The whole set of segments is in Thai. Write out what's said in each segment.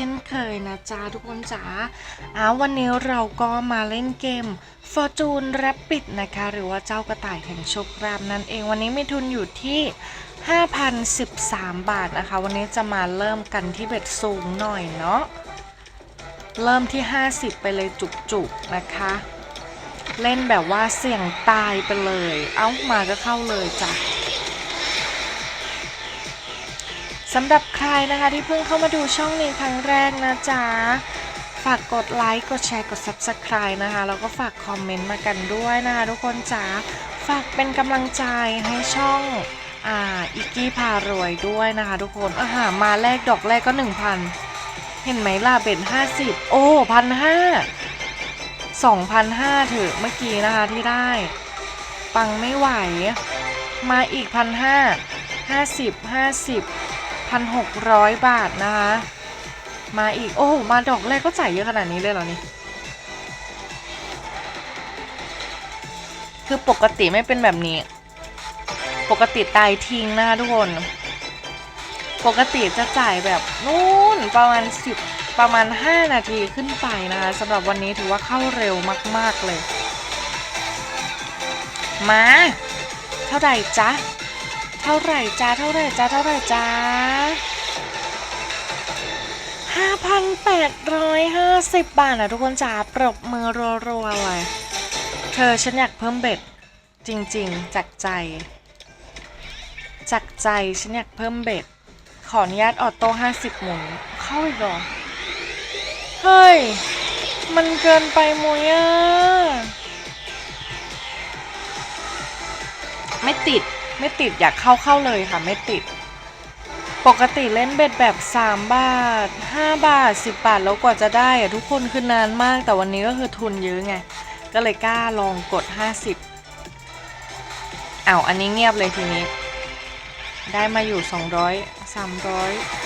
เช่นเคยนะจ๊ะทุกคนจ๋าอ้าววันนี้เราก็มาเล่นเกม Fortune Rapid นะคะ หรือว่าเจ้ากระต่ายแห่งโชคลาภนั่นเองวันนี้มีทุนอยู่ที่ 5,013 บาทนะคะ วันนี้จะมาเริ่มกันที่เบ็ดสูงหน่อยเนาะเริ่มที่ 50 ไปเลยจุกๆนะคะ เล่นแบบว่าเสี่ยงตายไปเลย เอ้ามาก็เข้าเลยจ้ะ สำหรับใครนะคะที่เพิ่งเข้ามาดูช่องนี้ครั้งแรกนะจ๊ะ ฝากกดไลค์ กดแชร์ กด Subscribe นะคะ แล้วก็ฝากคอมเมนต์มากันด้วยนะคะทุกคนจ๋า ฝากเป็นกำลังใจให้ช่องอ่าอิกกี้พารวยด้วยนะคะทุกคนอาหามาแรกดอกแรกก็ 1,000 เห็นไหมล่ะเบ็ด50 โอ้พันห้า2,500ถือเมื่อกี้นะคะที่ได้ ปังไม่ไหว มาอีกพันห้าห้าสิบห้าสิบ พันหกร้อยบาทนะคะ มาอีก โอ้มาดอกแรกก็จ่ายเยอะขนาดนี้เลยเหรอนี่ คือปกติไม่เป็นแบบนี้ ปกติตายทิ้งนะคะทุกคน ปกติจะจ่ายแบบนู่นประมาณ 10 ประมาณ 5 นาทีขึ้นไปนะคะสำหรับวันนี้ถือว่าเข้าเร็วมาก ๆ เลย มา เท่าไหร่จ๊ะ เท่าไหร่จ้าเท่าไหร่จ้าเท่าไหร่จ้าห้าพันแปดร้อยห้าสิบบาทนะทุกคนจ๋าปรบมือรัวๆเลย เธอฉันอยากเพิ่มเบ็ด จริงๆ จากใจ จากใจฉันอยากเพิ่มเบ็ด ขออนุญาตออโต้ห้าสิบหมุน เข้าอีกเหรอ เฮ้ย มันเกินไปมุยอะ ไม่ติด ไม่ติดอยากเข้าเข้าเลยค่ะไม่ติด ปกติเล่นเบ็ดแบบ 3 บาท 5 บาท 10 บาทแล้วกว่าจะได้อะทุกคนคือนานมากแต่วันนี้ก็คือทุนเยอะไง ก็เลยกล้าลองกด 50อ้าวอันนี้เงียบเลยทีนี้ ได้มาอยู่ 200 300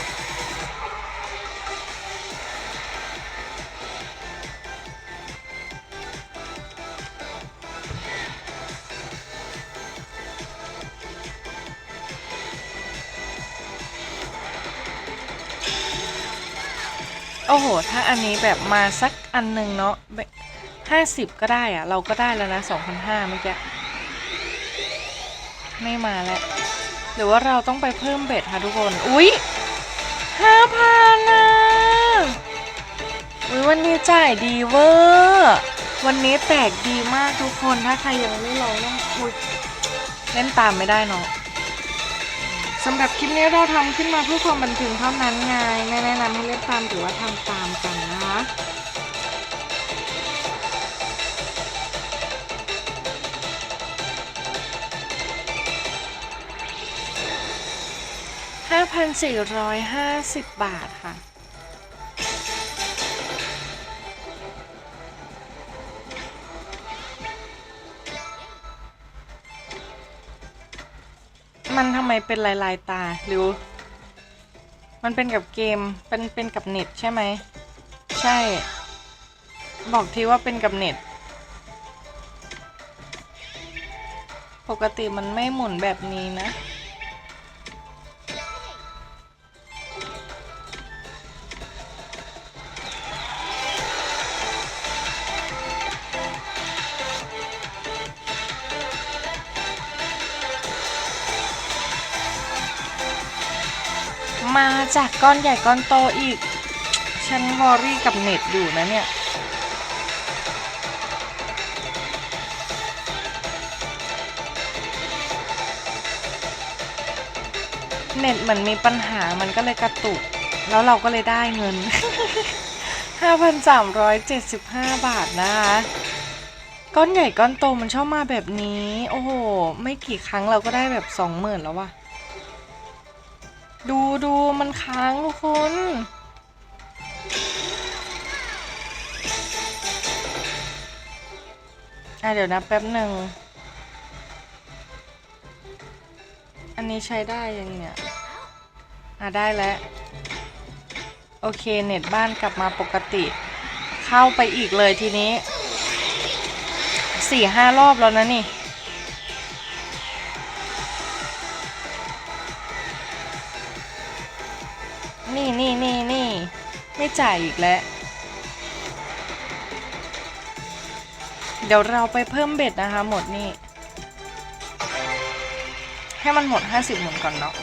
อ้โห ถ้าอันนี้แบบมาสักอันหนึ่งเนาะห้าสิบก็ได้อะเราก็ได้แล้วนะสองพันห้าเมื่อกี้ไม่มาแล้ว หรือว่าเราต้องไปเพิ่มเบ็ดค่ะทุกคน อุ๊ยห้าพันนะอุ๊ยวันนี้จ่ายดีเวอร์วันนี้แตกดีมากทุกคนถ้าใครยังไม่ลองต้องอุ๊ยเล่นตามไม่ได้เนาะ สำหรับคลิปนี้เราทำขึ้นมาเพื่อความบันเทิงเท่านั้นไงไม่แนะนำให้เล่นตามหรือว่าทำตามกันนะคะห้าพันสี่ร้อยห้าสิบบาทค่ะ มันทำไมเป็นลายลายตาหรือ มันเป็นกับเกม เป็นเป็นกับเน็ตใช่ไหม ใช่ บอกทีว่าเป็นกับเน็ต ปกติมันไม่หมุนแบบนี้นะ มาจากก้อนใหญ่ก้อนโตอีก ฉันวอรี่กับเน็ตอยู่นะเนี่ย เน็ตเหมือนมีปัญหามันก็เลยกระตุก แล้วเราก็เลยได้เงิน 5,375 บาทนะคะก้อนใหญ่ก้อนโตมันชอบมาแบบนี้ โอ้โห ไม่กี่ครั้งเราก็ได้แบบ20,000แล้วว่ะ ดูดูมันค้างทุกคน อะเดี๋ยวนะแป๊บหนึ่ง อันนี้ใช้ได้ยังเนี่ย อะได้แล้ว โอเคเน็ตบ้านกลับมาปกติ เข้าไปอีกเลยทีนี้สี่ห้ารอบแล้วนะนี่ นี่นี่นี่นี่ไม่จ่ายอีกแล้ว เดี๋ยวเราไปเพิ่มเบ็ดนะคะ หมดนี่ ให้มันหมด 50 หมุนก่อนเนาะ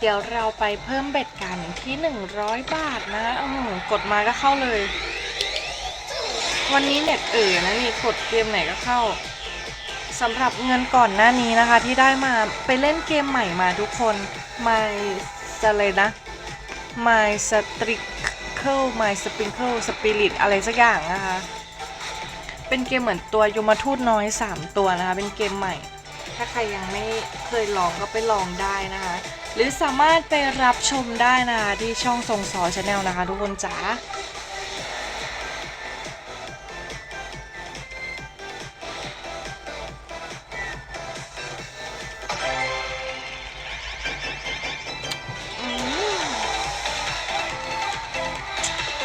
เดี๋ยวเราไปเพิ่มเบ็ดกันที่ 100 บาทนะอือกดมาก็เข้าเลย วันนี้เน็ตเอ๋อนะนี่กดเกมไหนก็เข้าสำหรับเงินก่อนหน้านี้นะคะ ที่ได้มาไปเล่นเกมใหม่มาทุกคน My อะไรนะ My Strickle My Sprinkle Spirit อะไรสักอย่างนะคะ เป็นเกมเหมือนตัวยมทูตน้อย 3 ตัวนะคะ เป็นเกมใหม่ ถ้าใครยังไม่เคยลองก็ไปลองได้นะคะ หรือสามารถไปรับชมได้นะคะที่ช่องทรงซอชาแนลนะคะ ทุกคนจ๋า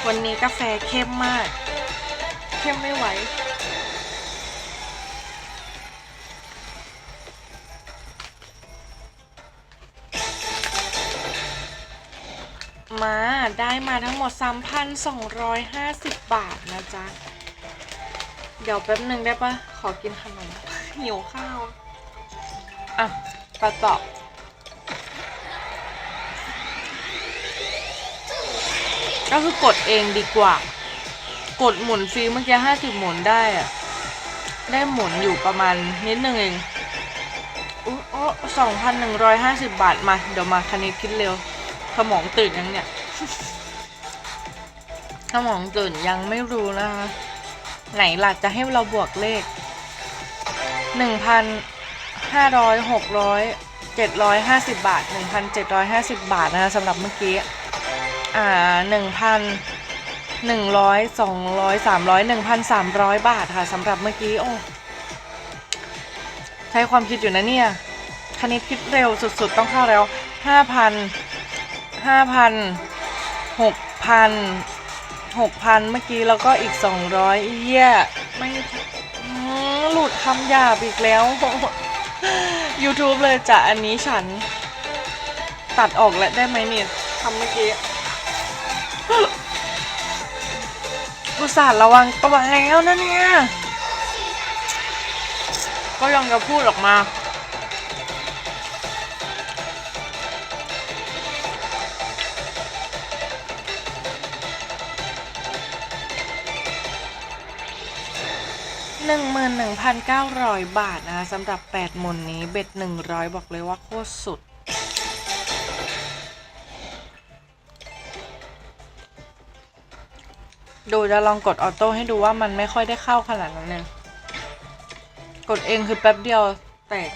วันนี้กาแฟเข้มมาก เข้มไม่ไหว มาได้มาทั้งหมด 3,250 บาทนะจ๊ะ เดี๋ยวแป๊บหนึ่งได้ปะขอกินขนมหิวข้าว อะไปต่อก็คือกดเองดีกว่า กดหมุนฟรีเมื่อกี้50หมุนได้อะได้หมุนอยู่ประมาณนิดนึงเองอุ๊โอ้สองพันหนึ่งร้อยห้าสิบบาทมา เดี๋ยวมาคณิตคิดเร็ว สมองตื่นยังเนี่ย สมองตื่นยังไม่รู้นะคะ ไหนหล่ะจะให้เราบวกเลขหนึ่งพันห้าร้อยหกร้อยเจ็ดร้อยห้าสิบบาทหนึ่งพันเจ็ดร้อยห้าสิบบาทนะคะสำหรับเมื่อกี้ อ่าหนึ่งพันหนึ่งร้อยสองร้อยสามร้อยหนึ่งพันสามร้อยบาทค่ะสำหรับเมื่อกี้โอ้ใช้ความคิดอยู่นะเนี่ยคณิตคิดเร็วสุดๆ ต้องเข้าแล้วห้าพัน ห้าพันหกพันหกพันเมื่อกี้แล้วก็อีกสองร้อยเยี่ยไม่หลุดคำหยาบอีกแล้ว YouTube เลยจะอันนี้ฉัน ตัดออกแล้วได้ไหมเนี่ยคำเมื่อกี้อุตส่าห์ระวังตัวแล้วนะเนี่ย ก็ยังจะพูดออกมา หนึ่งหมื่นหนึ่งพันเก้าร้อยบาทนะคะสำหรับแปดหมุนนี้เบ็ดหนึ่งร้อยบอกเลยว่าโคตรสุด ดูจะลองกดออโต้ให้ดูว่ามันไม่ค่อยได้เข้าขนาดนั้นเลยกดเองคือแป๊บเดียวแตก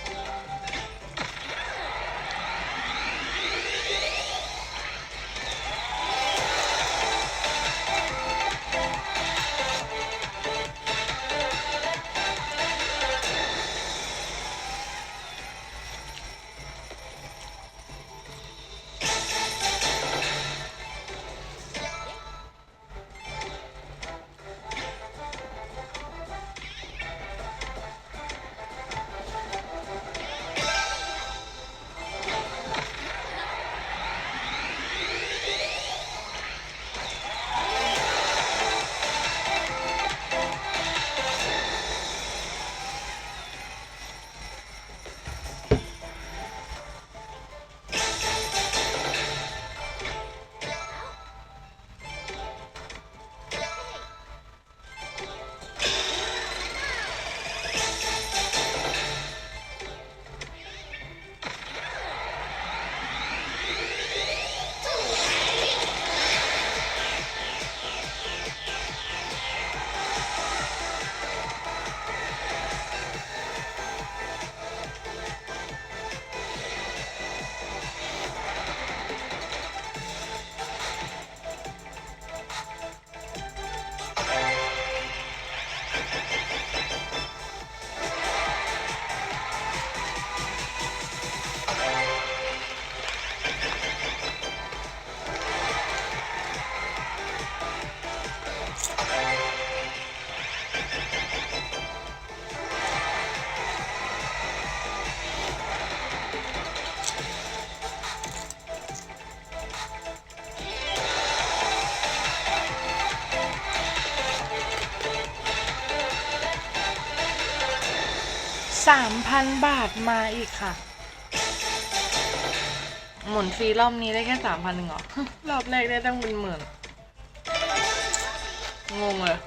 พันบาทมาอีกค่ะ หมุนฟรีรอบนี้ได้แค่สามพันหนึ่งเหรอ รอบแรกได้ตั้งเป็นหมื่น งงเลย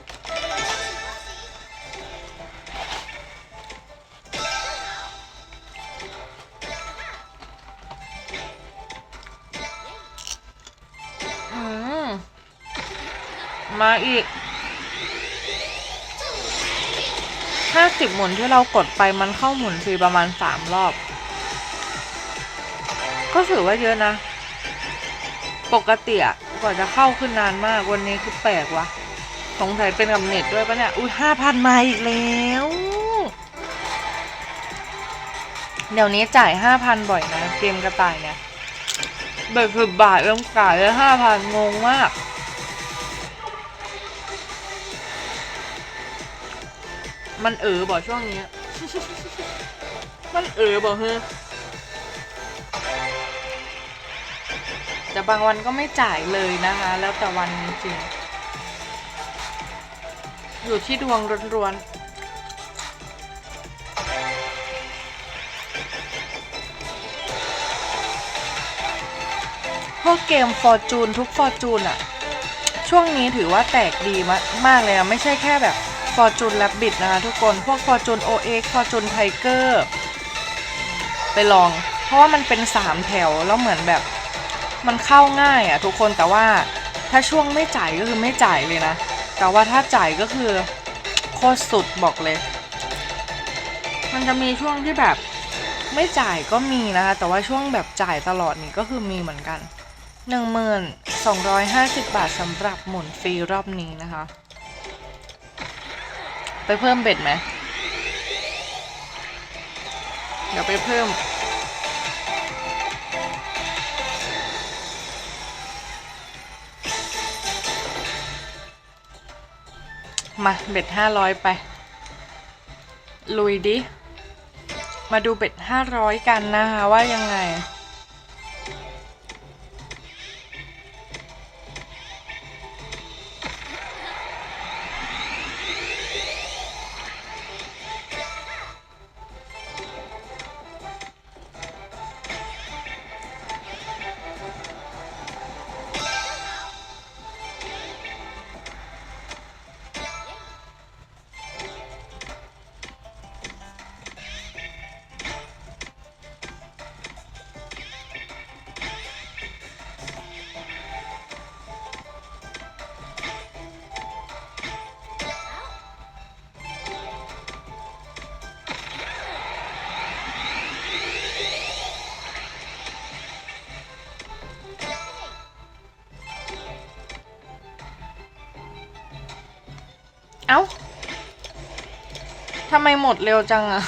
อืมมาอีก ห้าสิบหมุนที่เรากดไปมันเข้าหมุนฟรีประมาณสามรอบ ก็ถือว่าเยอะนะ ปกติอะกว่าจะเข้าขึ้นนานมากวันนี้คือแปลกวะสงสัยเป็นกับเน็ตด้วยปะเนี่ย อุ้ยห้าพันมาอีกแล้ว เดี๋ยวนี้จ่ายห้าพันบ่อยนะ เกมกระต่ายเนี่ยเบิกคือบาทเริ่มจ่ายเลยห้าพันงงมาก มันเออบอกช่วงนี้ มันเออบอกเฮ้อแต่บางวันก็ไม่จ่ายเลยนะคะ แล้วแต่วันจริง อยู่ที่ดวงร้วนๆพวกเกมฟอร์จูนทุกฟอร์จูนอะช่วงนี้ถือว่าแตกดีมากมากเลยนะไม่ใช่แค่แบบ Fortune Rabbit นะคะทุกคนพวก Fortune OX Fortune Tiger ไปลอง เพราะว่ามันเป็น3แถวแล้วเหมือนแบบมันเข้าง่ายอะทุกคนแต่ว่าถ้าช่วงไม่จ่ายก็คือไม่จ่ายเลยนะ แต่ว่าถ้าจ่ายก็คือโคตรสุดบอกเลย มันจะมีช่วงที่แบบไม่จ่ายก็มีนะคะแต่ว่าช่วงแบบจ่ายตลอดนี่ก็คือมีเหมือนกัน 1250 บาทสำหรับหมุนฟรีรอบนี้นะคะ ไปเพิ่มเบ็ดไหมเดี๋ยวไปเพิ่ม มาเบ็ดห้าร้อยไป ลุยดิ มาดูเบ็ดห้าร้อยกันนะคะว่ายังไง ทำไมหมดเร็วจังอะ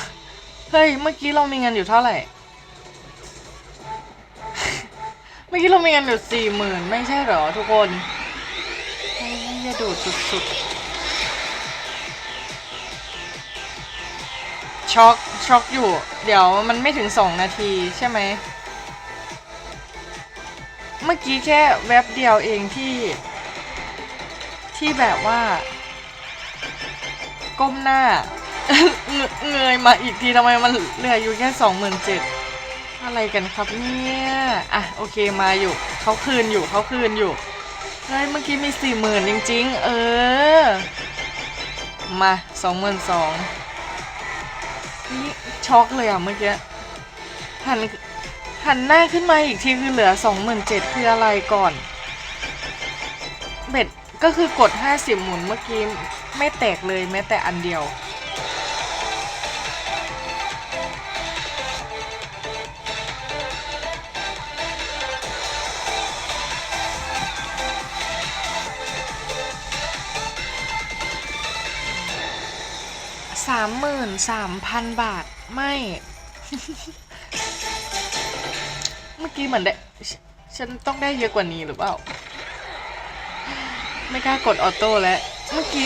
เฮ้ย เมื่อกี้เรามีเงินอยู่เท่าไหร่ เมื่อกี้เรามีเงินอยู่สี่หมื่นไม่ใช่เหรอทุกคนไอ้ยาดูดสุดๆ ช็อก ช็อกอยู่ เดี๋ยวมันไม่ถึงสองนาทีใช่ไหม เมื่อกี้แค่แวบเดียวเองที่ ที่แบบว่า ก้มหน้า เงยมาอีกทีทำไมมันเหลืออยู่แค่สองหมื่นเจ็ดอะไรกันครับเนี่ยอะโอเคมาอยู่เขาคืนอยู่เขาคืนอยู่เฮ้ยเมื่อกี้มีสี่หมื่นจริง ๆ เออ มาสองหมื่นสองนี่ช็อกเลยอะเมื่อกี้หันหันหน้าขึ้นมาอีกทีคือเหลือสองหมื่นเจ็ดคืออะไรก่อน เบ็ดก็คือกดห้าสิบหมุนเมื่อกี้ไม่แตกเลยแม้แต่อันเดียวามหมื่นสามพันบาท ไม่ เมื่อกี้เหมือนได้ ฉันต้องได้เยอะกว่านี้หรือเปล่า ไม่กล้ากดออโต้แล้ว เมื่อกี้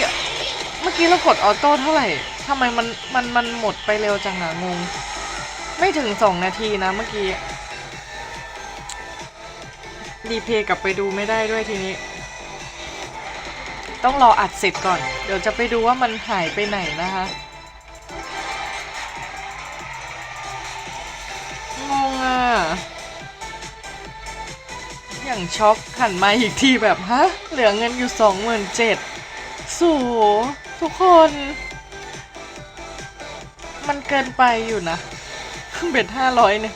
เมื่อกี้เรากดออโต้เท่าไหร่ทำไมมัน มัน มันหมดไปเร็วจังอะงง ไม่ถึงสองนาทีนะเมื่อกี้ รีเพย์กลับไปดูไม่ได้ด้วยทีนี้ต้องรออัดเสร็จก่อน เดี๋ยวจะไปดูว่ามันหายไปไหนนะคะ ช็อกหันมาอีกทีแบบฮะ เหลือเงินอยู่สองหมื่นเจ็ดสูทุกคน มันเกินไปอยู่นะเบ็ดห้าร้อยเนี่ย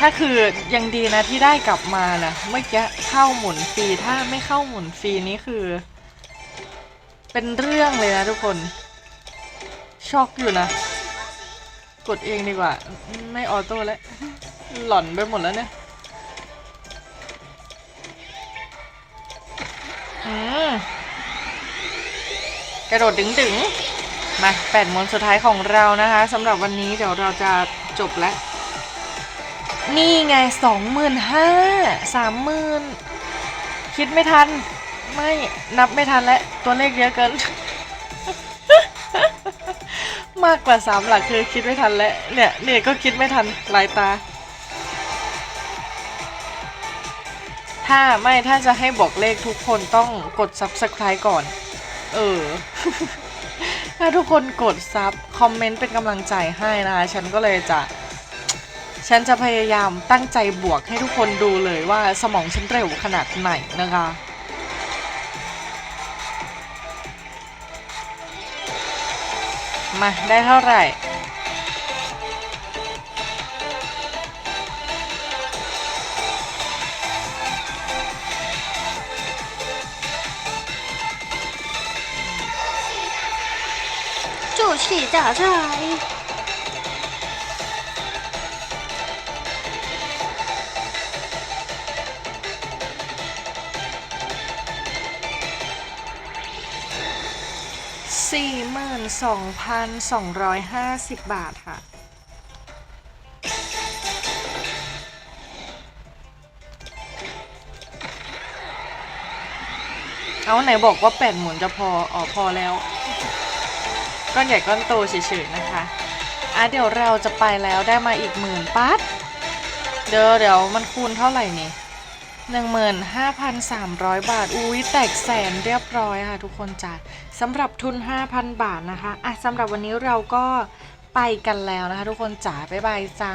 ถ้าคือยังดีนะที่ได้กลับมานะเมื่อกี้เข้าหมุนฟรีถ้าไม่เข้าหมุนฟรีนี่คือ เป็นเรื่องเลยนะทุกคน ช็อกอยู่นะ กดเองดีกว่า ไม่ออโต้แล้ว หล่อนไปหมดแล้วเนี่ยอืมกระโดดดึงดึงๆมาแปดมวนสุดท้ายของเรานะคะสำหรับวันนี้เดี๋ยวเราจะจบแล้ว นี่ไงสองหมื่นห้าสามหมื่นคิดไม่ทัน ไม่นับไม่ทันแล้วตัวเลขเยอะเกิน มากกว่าสามหลักคือคิดไม่ทันแล้วเนี่ยเนี่ยก็คิดไม่ทันหลายตา ถ้าไม่ถ้าจะให้บอกเลขทุกคนต้องกด subscribe ก่อน เออ ถ้าทุกคนกดซับคอมเมนต์เป็นกำลังใจให้นะคะฉันก็เลยจะฉันจะพยายามตั้งใจบวกให้ทุกคนดูเลยว่าสมองฉันเร็วขนาดไหนนะคะ มาได้เท่าไหร่ ฉี่สี่หมื่นสองพันสองร้อยห้าสิบบาทค่ะเอาไหนบอกว่าแปดหมุนจะพอ อ๋อ พอแล้ว ก้อนใหญ่ก้อนโตเฉยๆนะคะอะเดี๋ยวเราจะไปแล้วได้มาอีกหมื่นปัดเดี๋ยวเดี๋ยวมันคูณเท่าไหร่นี่หนึ่งหมื่นห้าพันสามร้อยบาทอุ้ยแตกแสนเรียบร้อยค่ะทุกคนจ้ะสำหรับทุนห้าพันบาทนะคะอะสำหรับวันนี้เราก็ไปกันแล้วนะคะ ทุกคนจ๋าบ๊ายบายจ้า